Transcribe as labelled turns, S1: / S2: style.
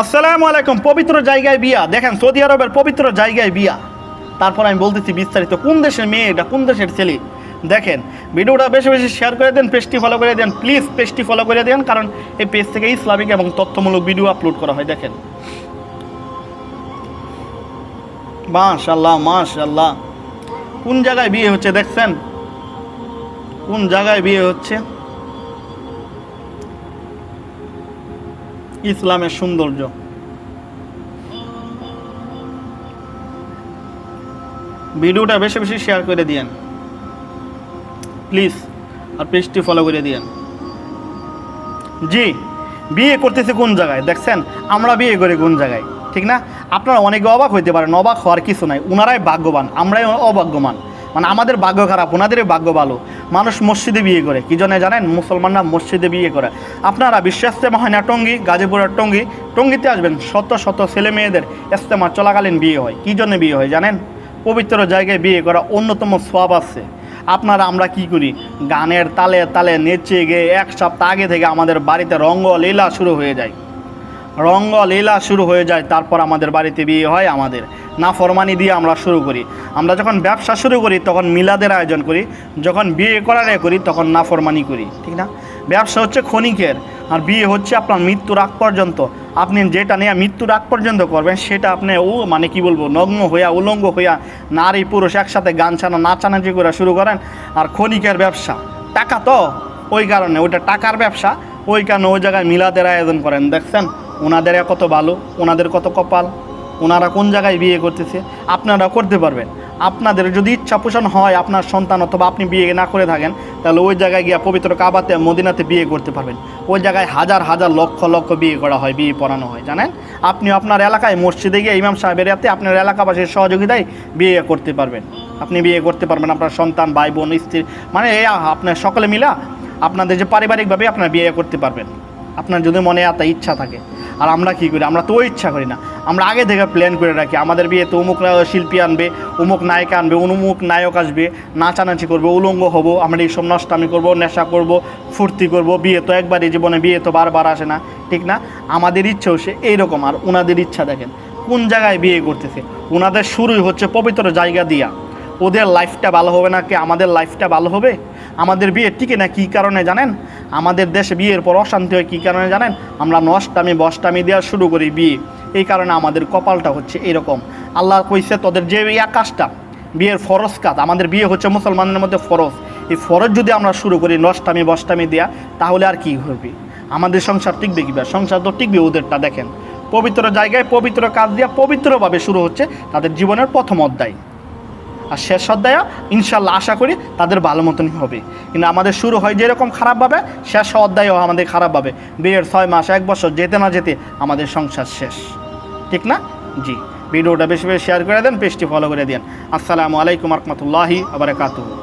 S1: আসসালামু আলাইকুম, পবিত্র জায়গায় বিয়া। দেখেন, সৌদি আরবের পবিত্র জায়গায় বিয়া। তারপর আমি বলতেছি বিস্তারিত, কোন দেশের মেয়ে এটা, কোন দেশের ছেলে? দেখেন, ভিডিওটা বেশি বেশি শেয়ার করে দেন পেজটি ফলো করে দেন প্লিজ পেজটি ফলো করে দেন, কারণ এই পেজ থেকে ইসলামিক এবং তথ্যমূলক ভিডিও আপলোড করা হয়, দেখেন। মাশাল্লাহ মাশাল্লাহ কোন জায়গায় বিয়ে হচ্ছে, দেখছেন? কোন জায়গায় বিয়ে হচ্ছে? ইসলামের সৌন্দর্য। ভিডিওটা বেশি বেশি শেয়ার করে দিয়েন। প্লিজ আর পেজটি ফলো করে দিয়েন। জি, বিয়ে করতেছে কোন জায়গায়? দেখছেন, আমরা বিয়ে করি কোন জায়গায়, ঠিক না? আপনারা অনেকে অবাক হইতে পারেন, অবাক হওয়ার কিছু নাই। ওনারাই ভাগ্যবান, আমরাই অভাগ্যমান মানে আমাদের ভাগ্য খারাপ, ওনাদেরই ভাগ্য ভালো। মানুষ মসজিদে বিয়ে করে, কি জন্য জানেন? মুসলমানরা মসজিদে বিয়ে করে। আপনারা বিশ্বাস্তেমা হয় না, টঙ্গি, গাজীপুরের টঙ্গি, টঙ্গিতে আসবেন, শত শত ছেলে মেয়েদের ইস্তেমা চলাকালীন বিয়ে হয়। কী জন্য বিয়ে হয় জানেন? পবিত্র জায়গায় বিয়ে করা অন্যতম সব আছে। আপনারা, আমরা কি করি? গানের তালে তালে নেচে গিয়ে এক সপ্তাহ আগে থেকে আমাদের বাড়িতে রঙ্গ লীলা শুরু হয়ে যায়। রঙ্গ লীলা শুরু হয়ে যায়, তারপর আমাদের বাড়িতে বিয়ে হয় আমাদের। না ফরমানি দিয়ে আমরা শুরু করি। আমরা যখন ব্যবসা শুরু করি, তখন মিলাদের আয়োজন করি। যখন বিয়ে করার করি, তখন না ফরমানি করি, ঠিক না? ব্যবসা হচ্ছে ক্ষণিকের, আর বিয়ে হচ্ছে আপনার মৃত্যুর আগ পর্যন্ত। আপনি যেটা নিয়ে মৃত্যুর আগ পর্যন্ত করবেন, সেটা আপনি ও মানে কি বলব, নগ্ন হইয়া, উলঙ্গ হইয়া, নারী পুরুষ একসাথে গান ছানা, নাচানাচি করে শুরু করেন, আর ক্ষণিকের ব্যবসা। টাকা তো, ওই কারণে, ওইটা টাকার ব্যবসা, ওই কারণে ওই জায়গায় মিলাদের আয়োজন করেন, দেখছেন? ওনাদের কত ভালো, ওনাদের কত কপাল, ওনারা কোন জায়গায় বিয়ে করতেছে, আপনারা করতে পারবেন। আপনাদের যদি ইচ্ছা পোষণ হয় আপনার সন্তান অথবা আপনি বিয়ে না করে থাকেন, তাহলে ওই জায়গায় গিয়ে পবিত্র কাবাতে, মদিনাতে বিয়ে করতে পারবেন। ওই জায়গায় হাজার হাজার লক্ষ লক্ষ বিয়ে করা হয়, বিয়ে পড়ানো হয়, জানেন? আপনি আপনার এলাকায় মসজিদে গিয়ে ইমাম সাহেবের হাতে আপনার এলাকাবাসীর সহযোগিতায় বিয়ে করতে পারবেন। আপনি বিয়ে করতে পারবেন আপনার সন্তান, ভাই বোন, স্ত্রী মানে এই আপনার সকলে মিলা আপনাদের যে পারিবারিকভাবে আপনার বিয়ে করতে পারবেন। আপনার যদি মনে এত ইচ্ছা থাকে। আর আমরা কী করি? আমরা তো ইচ্ছা করি না। আমরা আগে থেকে প্ল্যান করে রাখি। আমাদের বিয়েতে অমুক শিল্পী আনবে, অমুক নায়িকা আনবে, অমুক নায়ক আসবে, নাচানাচি করবে, উলঙ্গ হব, আমরা এইসব নষ্টামি করব, নেশা করব, ফুর্তি করব, বিয়ে তো একবারই জীবনে, বিয়ে তো বারবার আসে না। ঠিক না? আমাদের ইচ্ছেও সে এইরকম। আর ওনাদের ইচ্ছা দেখেন, কোন জায়গায় বিয়ে করতেছে? ওনাদের শুরুই হচ্ছে পবিত্র জায়গা দিয়া। ওদের লাইফটা ভালো হবে না কি? আমাদের লাইফটা ভালো হবে? আমাদের বিয়ে টিকে না কী কারণে জানেন? আমাদের দেশে বিয়ের পর অশান্তি হয় কী কারণে জানেন? আমরা নষ্টামি, বষ্টামি দেওয়া শুরু করি বিয়ে। এই কারণে আমাদের কপালটা হচ্ছে এরকম। আল্লাহ কইছে, তোদের যে এই আকাশটা, বিয়ের ফরজ কাজ। আমাদের বিয়ে হচ্ছে মুসলমানদের মধ্যে ফরজ। এই ফরজ যদি আমরা শুরু করি নষ্টামি, বষ্টামি দেওয়া তাহলে আর কি হবে? আমাদের সংসার টিকবে কী সংসার তো টিকবে ওদেরটা, দেখেন। পবিত্র জায়গায় পবিত্র কাজ দিয়া পবিত্রভাবে শুরু হচ্ছে তাদের জীবনের প্রথম অধ্যায়। আর শেষ অধ্যায়ও ইনশাল্লাহ আশা করি তাদের ভালো মতনই হবে। কিন্তু আমাদের শুরু হয় যেরকম খারাপভাবে, শেষ অধ্যায়ও আমাদের খারাপভাবে। বিয়ের ছয় মাস, এক বছর, যেতে না যেতে আমাদের সংসার শেষ। ঠিক না? জি। ভিডিওটা বেশি বেশি শেয়ার করে দেন, পেজটি ফলো করে দেন। আসসালামু আলাইকুম রহমতুল্লাহি আবার